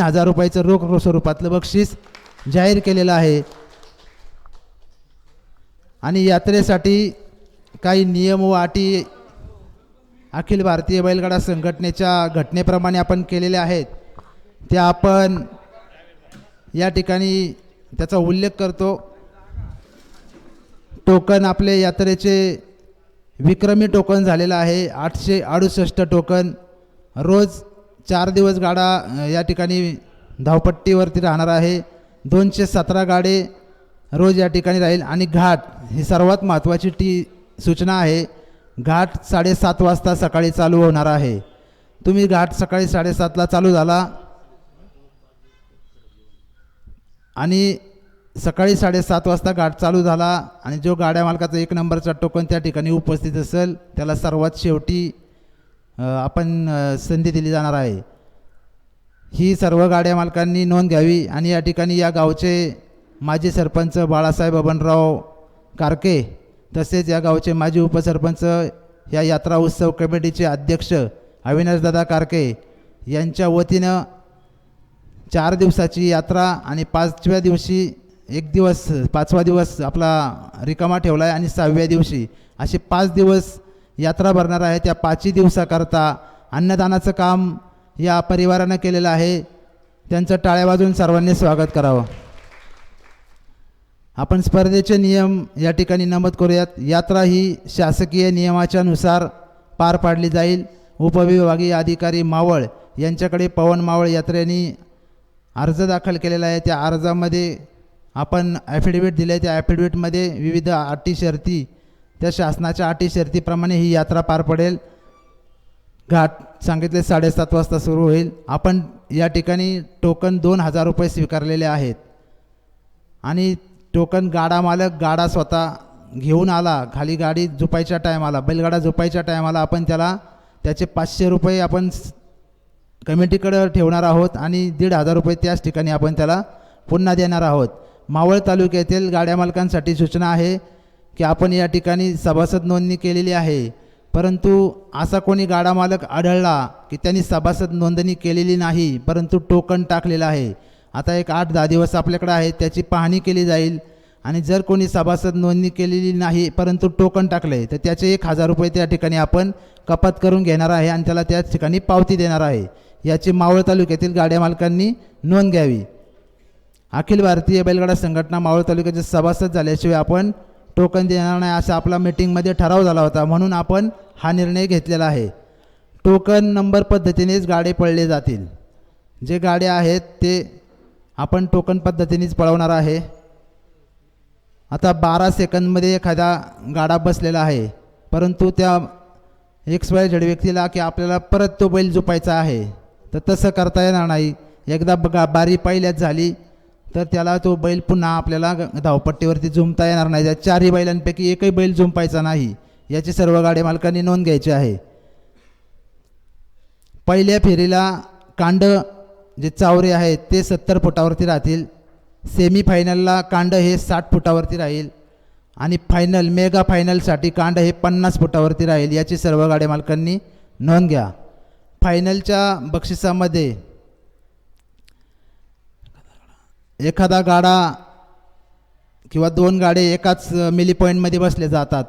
हजार रुपयाचं रोख स्वरूपातलं बक्षीस जाहीर केलेलं आहे. आणि यात्रेसाठी काही नियम व अटी अखिल भारतीय बैलगाडा संघटनेच्या घटनेप्रमाणे आपण केलेल्या आहेत. त्या आपण या ठिकाणी त्याचा उल्लेख करतो. टोकन आपले यात्रेचे विक्रमी टोकन झालेलं आहे. आठशे अडुसष्ट टोकन रोज चार दिवस गाडा या ठिकाणी धावपट्टीवरती राहणार आहे. दोनशे सतरा गाडे रोज या ठिकाणी राहील. आणि घाट ही सर्वात महत्त्वाची टी सूचना आहे. घाट साडेसात वाजता सकाळी चालू होणार आहे. तुम्ही घाट सकाळी साडेसातला चालू झाला. आणि सकाळी साडेसात वाजता घाट चालू झाला. आणि जो गाड्या मालकाचा एक नंबरचा टोकन त्या ठिकाणी उपस्थित असेल त्याला सर्वात शेवटी आपण संधी दिली जाणार आहे. ही सर्व गाड्या मालकांनी नोंद घ्यावी आणि या ठिकाणी या गावचे माजी सरपंच बाळासाहेब बबनराव कारके तसेच या गावचे माजी उपसरपंच या यात्रा उत्सव कमिटीचे अध्यक्ष अविनाशदादा कारके यांच्या वतीनं चार दिवसाची यात्रा आणि पाचव्या दिवशी एक दिवस पाचवा दिवस आपला रिकामा ठेवला आहे आणि सहाव्या दिवशी असे पाच दिवस यात्रा भरणार आहे त्या पाचही दिवसाकरता. अन्नदानाचं काम या परिवारानं केलेलं आहे. त्यांचं टाळ्या वाजून सर्वांनी स्वागत करावं. आपण स्पर्धेचे नियम या ठिकाणी नमूद करूयात. यात्रा ही शासकीय नियमाच्यानुसार पार पाडली जाईल. उपविभागीय अधिकारी मावळ यांच्याकडे पवन मावळ यात्रेनी अर्ज दाखल केलेला आहे. त्या अर्जामध्ये आपण ॲफिडेविट दिले त्या ॲफिडेविटमध्ये विविध अटी शर्ती त्या शासनाच्या अटी शर्तीप्रमाणे ही यात्रा पार पडेल. घाट सांगितले साडेसात वाजता सुरू होईल. आपण या ठिकाणी टोकन दोन हजार रुपये स्वीकारलेले आहेत. आणि टोकन गाडा मालक गाडा स्वतः घेऊन आला. खाली गाडी झोपायच्या टायमाला बैलगाडा झोपायच्या टायमाला आपण त्याला त्याचे पाचशे रुपये आपण कमिटीकडं ठेवणार आहोत आणि दीड हजार रुपये त्याच ठिकाणी आपण त्याला पुन्हा देणार आहोत. मावळ तालुक्यातील गाड्या मालकांसाठी सूचना आहे. की आपण या ठिकाणी सभासद नोंदणी केलेली आहे. परंतु असा कोणी गाडा मालक आढळला की त्यांनी सभासद नोंदणी केलेली नाही परंतु टोकन टाकलेलं आहे. आता एक आठ दहा दिवस आपल्याकडे आहे त्याची पाहणी केली जाईल. आणि जर कोणी सभासद नोंदणी केलेली नाही परंतु टोकन टाकले तर त्याचे एक हजार रुपये त्या ठिकाणी आपण कपात करून घेणार आहे आणि त्याला त्याच ठिकाणी पावती देणार आहे. याची मावळ तालुक्यातील गाड्या मालकांनी नोंद घ्यावी. अखिल भारतीय बैलगाडा संघटना मावळ तालुक्याचे सभासद झाल्याशिवाय आपण टोकन देणार नाही असा आपला मीटिंगमध्ये ठराव झाला होता. म्हणून आपण हा निर्णय घेतलेला आहे. टोकन नंबर पद्धतीनेच गाडे पळले जातील. जे गाड्या आहेत ते आपण टोकन पद्धतीनेच पळवणार आहे. आता बारा सेकंदमध्ये एखादा गाडा बसलेला आहे. परंतु त्या एक्स वाय झेड व्यक्तीला की आपल्याला परत तो बैल झोपायचा आहे. तर तसं करता येणार नाही. एकदा बघा बारी पहिल्याच झाली तर त्याला तो बैल पुन्हा आपल्याला धावपट्टीवरती झुंपता येणार नाही. त्या चारही बैलांपैकी एकही बैल झुंपायचा नाही. याची सर्व गाडी मालकांनी नोंद घ्यायची आहे. पहिल्या फेरीला कांड जे चावरे आहेत ते सत्तर फुटावरती राहतील. सेमीफायनलला कांड हे साठ फुटावरती राहील. आणि फायनल मेगा फायनलसाठी कांड हे पन्नास फुटावरती राहील. याची सर्व गाड्या मालकांनी नोंद घ्या. फायनलच्या बक्षिसामध्ये एखादा गाडा किंवा दोन गाडे एकाच मिली पॉईंटमध्ये बसले जातात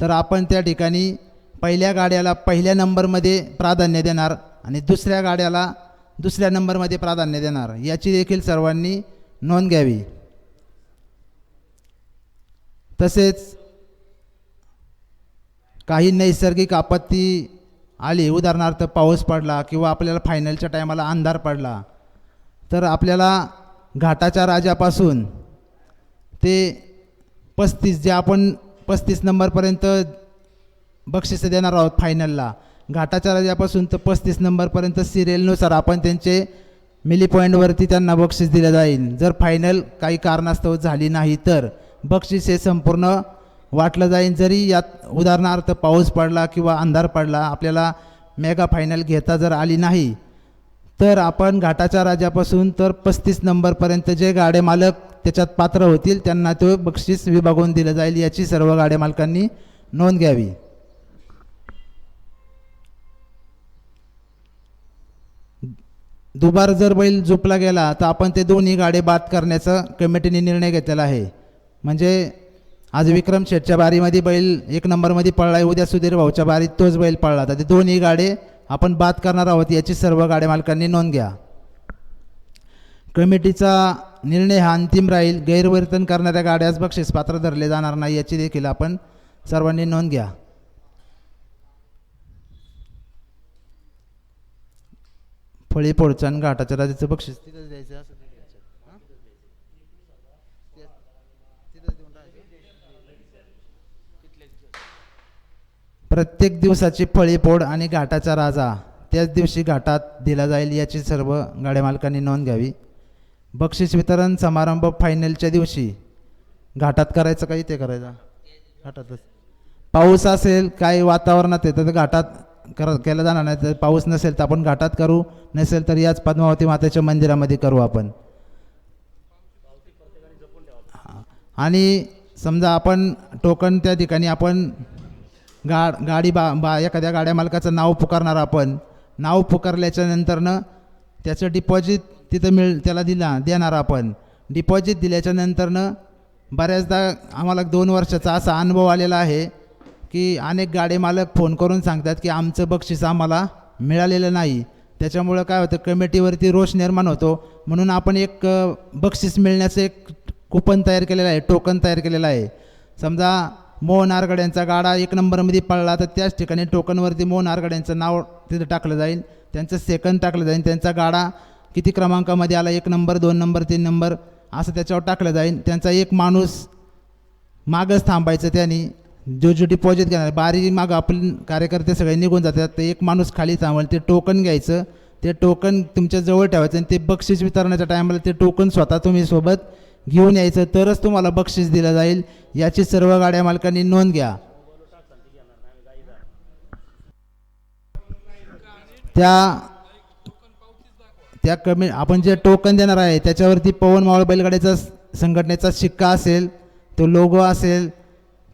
तर आपण त्या ठिकाणी पहिल्या गाड्याला पहिल्या नंबरमध्ये प्राधान्य देणार आणि दुसऱ्या गाड्याला दुसऱ्या नंबरमध्ये प्राधान्य देणार. याची देखील सर्वांनी नोंद घ्यावी. तसेच काही नैसर्गिक आपत्ती आली उदाहरणार्थ पाऊस पडला किंवा आपल्याला फायनलच्या टायमाला अंधार पडला तर आपल्याला घाटाच्या राजापासून ते पस्तीस जे आपण पस्तीस नंबरपर्यंत बक्षिसं देणार आहोत फायनलला घाटाच्या राजापासून तर पस्तीस नंबरपर्यंत सिरियलनुसार आपण त्यांचे मिली पॉईंटवरती त्यांना बक्षीस दिलं जाईल. जर फायनल काही कारणास्तव झाली नाही तर बक्षीस हे संपूर्ण वाटलं जाईल. जरी यात उदाहरणार्थ पाऊस पडला किंवा अंधार पडला आपल्याला मेगा फायनल घेता जर आली नाही तर आपण घाटाच्या राजापासून तर पस्तीस नंबरपर्यंत जे गाडे मालक त्याच्यात पात्र होतील त्यांना तो बक्षीस विभागून दिलं जाईल याची सर्व गाड्या मालकांनी नोंद घ्यावी. दुबार जर बैल झोपला गेला तर आपण ते दोन्ही गाडे बाद करण्याचा कमिटीने निर्णय घेतलेला आहे. म्हणजे आज विक्रम शेठच्या बारीमध्ये बैल एक नंबरमध्ये पळला आहे उद्या सुधीर भाऊच्या बारीत तोच बैल पळला. तर ते दोन्ही गाडे आपण बाद करणार आहोत याची सर्व गाड्या मालकांनी नोंद घ्या. कमिटीचा निर्णय हा अंतिम राहील. गैरवर्तन करणाऱ्या गाड्यास बक्षीस पात्र धरले जाणार नाही याची देखील आपण सर्वांनी नोंद घ्या. फळी पोळचण घाटाच्या राजाचं बक्षीस तिथंच द्यायचं असं तिथंच देऊन प्रत्येक दिवसाची फळी पोड आणि घाटाचा राजा त्याच दिवशी घाटात दिला जाईल याची सर्व गाड्या मालकांनी नोंद घ्यावी. बक्षीस वितरण समारंभ फायनलच्या दिवशी. घाटात करायचं का इथे करायचा? घाटातच. पाऊस असेल काही वातावरणात येतं तर घाटात कर केलं जाणार नाही. तर पाऊस नसेल तर आपण घाटात करू. नसेल तर याच पद्मावती मातेच्या मंदिरामध्ये करू आपण. आणि समजा आपण टोकन त्या ठिकाणी आपण गा गाडी बा बा एखाद्या गाड्या मालकाचं नाव पुकारणार आपण. नाव पुकारल्याच्या नंतरनं त्याचं डिपॉझिट तिथं मिळ त्याला दिला देणार आपण. डिपॉझिट दिल्याच्या नंतरनं बऱ्याचदा आम्हाला दोन वर्षाचा असा अनुभव आलेला आहे की अनेक गाडी मालक फोन करून सांगतात की आमचं बक्षीस आम्हाला मिळालेलं नाही. त्याच्यामुळं काय होतं कमिटीवरती रोष निर्माण होतो. म्हणून आपण एक बक्षीस मिळण्याचं एक कुपन तयार केलेलं आहे टोकन तयार केलेलं आहे. समजा मोहन आरगड्यांचा गाडा एक नंबरमध्ये पळला तर त्याच ठिकाणी टोकनवरती मोहन आरगड्यांचं नाव तिथं टाकलं जाईल. त्यांचं सेकंद टाकलं जाईल. त्यांचा गाडा किती क्रमांकामध्ये आला? एक नंबर दोन नंबर तीन नंबर असं त्याच्यावर टाकलं जाईल. त्यांचा एक माणूस मागच थांबायचं त्यांनी. जो जो डिपॉझिट घेणार बारी मागं आपण कार्यकर्ते सगळे निघून जातात. तर एक माणूस खाली थांबेल ते टोकन घ्यायचं. ते टोकन तुमच्या जवळ ठेवायचं आणि ते बक्षीस वितरणाच्या टायमाला ते टोकन स्वतः तुम्ही सोबत घेऊन यायचं तरच तुम्हाला बक्षीस दिलं जाईल. याची सर्व गाड्या मालकांनी नोंद घ्या. त्या त्या कमी आपण जे टोकन देणार आहे त्याच्यावरती पवन मावळ बैलगाड्याचा संघटनेचा शिक्का असेल तो लोगो असेल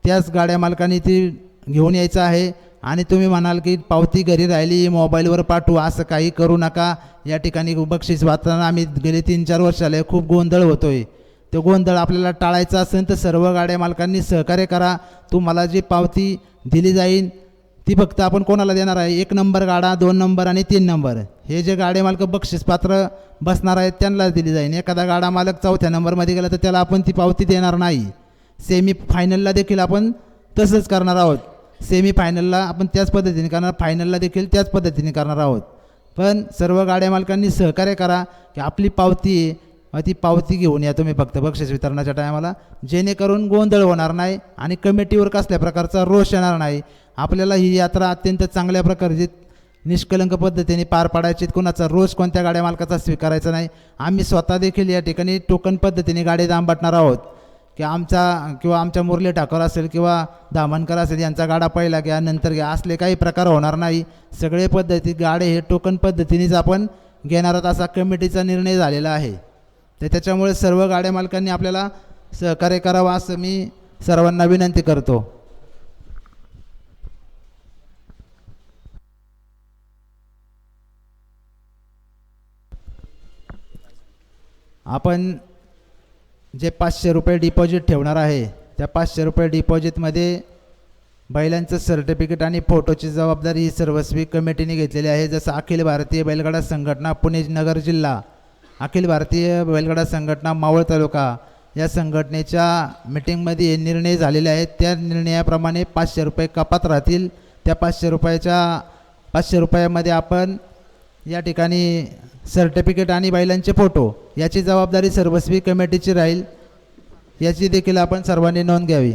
त्याच गाड्या मालकांनी ती घेऊन यायचं आहे. आणि तुम्ही म्हणाल की पावती घरी राहिली मोबाईलवर पाठवू असं काही करू नका. या ठिकाणी बक्षीस वाचताना आम्ही गेले तीन चार वर्ष आले खूप गोंधळ होतोय. तो गोंधळ आपल्याला टाळायचा असेल तर सर्व गाड्या मालकांनी सहकार्य करा. तुम्हाला जी पावती दिली जाईल ती फक्त आपण कोणाला देणार आहे? एक नंबर गाडा दोन नंबर आणि तीन नंबर. हे जे गाडे मालक बक्षीसपात्र बसणार आहेत त्यांनाच दिली जाईल. एखादा गाडा मालक चौथ्या नंबरमध्ये गेला तर त्याला आपण ती पावती देणार नाही. सेमी फायनलला देखील आपण तसंच करणार आहोत. सेमी फायनलला आपण त्याच पद्धतीने करणार फायनलला देखील त्याच पद्धतीने करणार आहोत. पण सर्व गाड्या मालकांनी सहकार्य करा की आपली पावती मग ती पावती घेऊन या तुम्ही फक्त बक्षीस वितरणाच्या टायमाला. जेणेकरून गोंधळ होणार नाही आणि कमिटीवर कसल्या प्रकारचा रोष येणार नाही. आपल्याला ही यात्रा अत्यंत चांगल्या प्रकारची निष्कलंक पद्धतीने पार पाडायची कुणाचा रोष कोणत्या गाड्या मालकाचा स्वीकारायचा नाही. आम्ही स्वतः देखील या ठिकाणी टोकन पद्धतीने गाडी दांबटणार आहोत. की आमचा किंवा आमच्या मुरली ठाकर असेल किंवा दामनकर असेल यांचा गाडा पहिला घ्या नंतर घ्या. असले काही प्रकार होणार नाही. सगळे पद्धती गाडे हे टोकन पद्धतीनेच आपण घेणार आहोत. असा कमिटीचा निर्णय झालेला आहे. तर त्याच्यामुळे सर्व गाड्या मालकांनी आपल्याला सहकार्य करावं असं मी सर्वांना विनंती करतो. आपण जे पाचशे रुपये डिपॉझिट ठेवणार आहे त्या पाचशे रुपये डिपॉझिटमध्ये बैलांचं सर्टिफिकेट आणि फोटोची जबाबदारी ही सर्वस्वी कमिटीने घेतलेली आहे. जसं अखिल भारतीय बैलगाडा संघटना पुणे नगर जिल्हा. अखिल भारतीय बैलगाडा संघटना मावळ तालुका या संघटनेच्या मिटिंगमध्ये हे निर्णय झालेले आहेत. त्या निर्णयाप्रमाणे पाचशे रुपये कपात राहतील. त्या पाचशे रुपयाच्या पाचशे रुपयामध्ये आपण या ठिकाणी सर्टिफिकेट आणि बैलांचे फोटो याची जबाबदारी सर्वस्वी कमिटीची राहील. याची देखील आपण सर्वांनी नोंद घ्यावी.